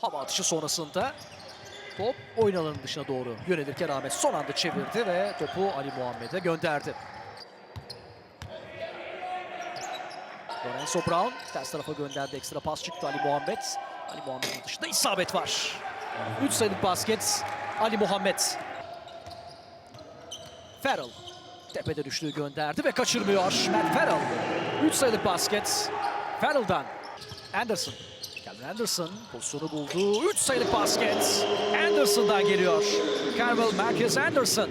Hava atışı sonrasında top oyun dışına doğru yönelirken Ahmet son anda çevirdi ve topu Ali Muhammed'e gönderdi. Lorenzo Brown ters tarafa gönderdi. Ekstra pas çıktı Ali Muhammed. Ali Muhammed'in dışında isabet var. 3 sayılık basket Ali Muhammed. Farrell tepede düştüğü gönderdi ve kaçırmıyor. Matt Farrell. 3 sayılık basket Farrell'dan. Anderson. Calvin Anderson pozisyonu buldu. 3 sayılık basket Anderson'dan geliyor. Carvel Marcus Anderson.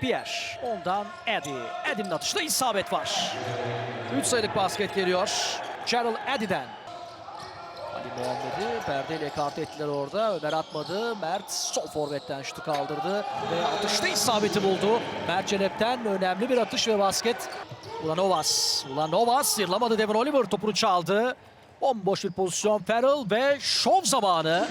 Pierre. Ondan Eddie. Eddie'nin atışta isabet var. 3 sayılık basket geliyor. Gerald Eddie'den. Ali Muhammed'i perdeyle ekart ettiler orada. Ömer atmadı. Mert sol forvetten şutu kaldırdı. Ve atışta isabeti buldu. Mert Celep'ten önemli bir atış ve basket. Ulanovas. Ulanovas yırlamadı Devin Oliver topunu çaldı. Bomboş bir pozisyon Farrell ve şov zamanı.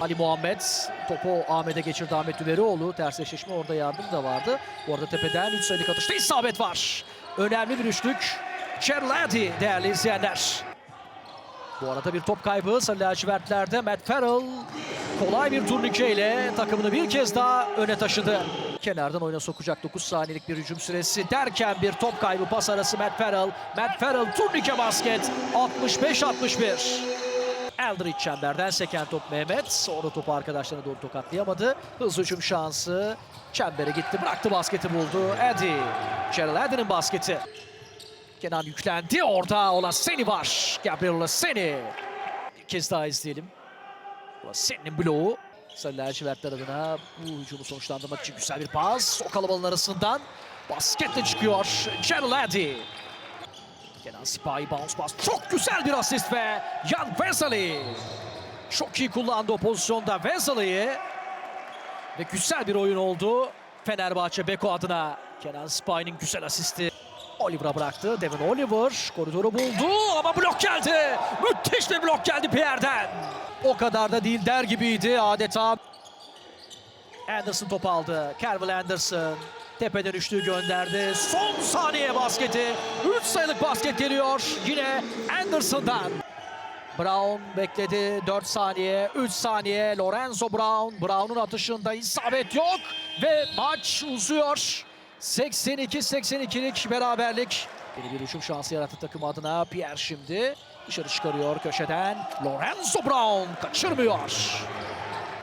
Ali Muhammed topu Ahmet'e geçirdi Ahmet Düverioğlu. Ters eşleşme orada yardım da vardı. Bu arada tepeden 3 sayılık atışta isabet var. Önemli bir üçlük. Cherladi değerli izleyenler. Bu arada bir top kaybı Sarı lacivertlerde Matt Farrell kolay bir turnike ile takımını bir kez daha öne taşıdı. Kenardan oyuna sokacak 9 saniyelik bir hücum süresi derken bir top kaybı pas arası Matt Farrell. Matt Farrell turnike basket 65-61. Eldridge çemberden seken top Mehmet. Sonra topu arkadaşlarına doğru tokatlayamadı. Hızlı hücum şansı. Çembere gitti bıraktı basketi buldu. Eddie. Gerald Eddie'nin basketi. Kenan yüklendi. Orada Olaseni var. Gabriel Olaseni. Bir kez daha izleyelim. Olaseni'nin bloğu. Sarı lacivertler adına bu hücumu sonuçlandırmak için güzel bir pas. O kalabalığın arasından basketle çıkıyor. Eddie. Kenan Sipahi bounce pass. Çok güzel bir asist ve Jan Vesely. Çok iyi kullandı o pozisyonda Vesely'yi. Ve güzel bir oyun oldu. Fenerbahçe Beko adına. Kenan Sipahi'nin güzel asisti. Oliver'a bıraktı. Devin Oliver koridoru buldu ama blok geldi. Müthiş bir blok geldi Pierre'den. O kadar da değil der gibiydi adeta. Anderson top aldı. Carvel Anderson tepeden üçlüğü gönderdi. Son saniye basketi. 3 sayılık basket geliyor. Yine Anderson'dan. Brown bekledi 4 saniye, 3 saniye. Lorenzo Brown. Brown'un atışında isabet yok ve maç uzuyor. 82-82'lik beraberlik. Yeni bir hücum şansı yarattı takım adına. Pierre şimdi dışarı çıkarıyor köşeden. Lorenzo Brown kaçırmıyor.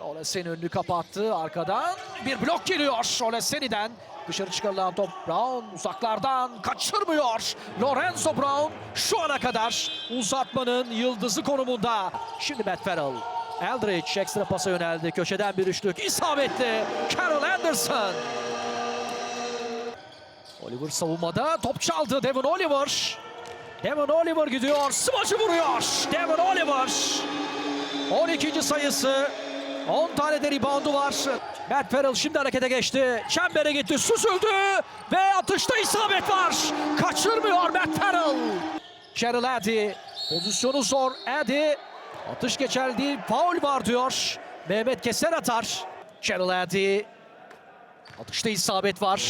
Olesen önünü kapattı. Arkadan bir blok geliyor Oleseni'den. Dışarı çıkarılan top Brown uzaklardan kaçırmıyor. Lorenzo Brown şu ana kadar uzatmanın yıldızı konumunda. Şimdi Matt Farrell. Eldridge ekstra pasa yöneldi. Köşeden bir üçlük isabetli. Carol Anderson. Oliver savunmada top çaldı Devin Oliver. Devin Oliver gidiyor. Smacı vuruyor. Devin Oliver. 12. sayısı. 10 tane de reboundu var. Matt Farrell şimdi harekete geçti. Çembere gitti, süzüldü ve atışta isabet var. Kaçırmıyor Matt Farrell. Cheryl Eddy. Pozisyonu zor. Eddy. Atış geçerli değil. Var diyor. Mehmet Keser atar. Cheryl Eddy. Atışta isabet var.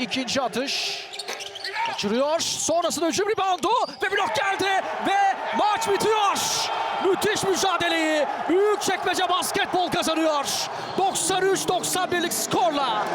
İkinci atış. Kaçırıyor. Sonrasında hücum reboundu ve blok geldi ve maç bitiyor. Müthiş mücadeleyi Büyükçekmece basketbol kazanıyor. 93-91'lik skorla.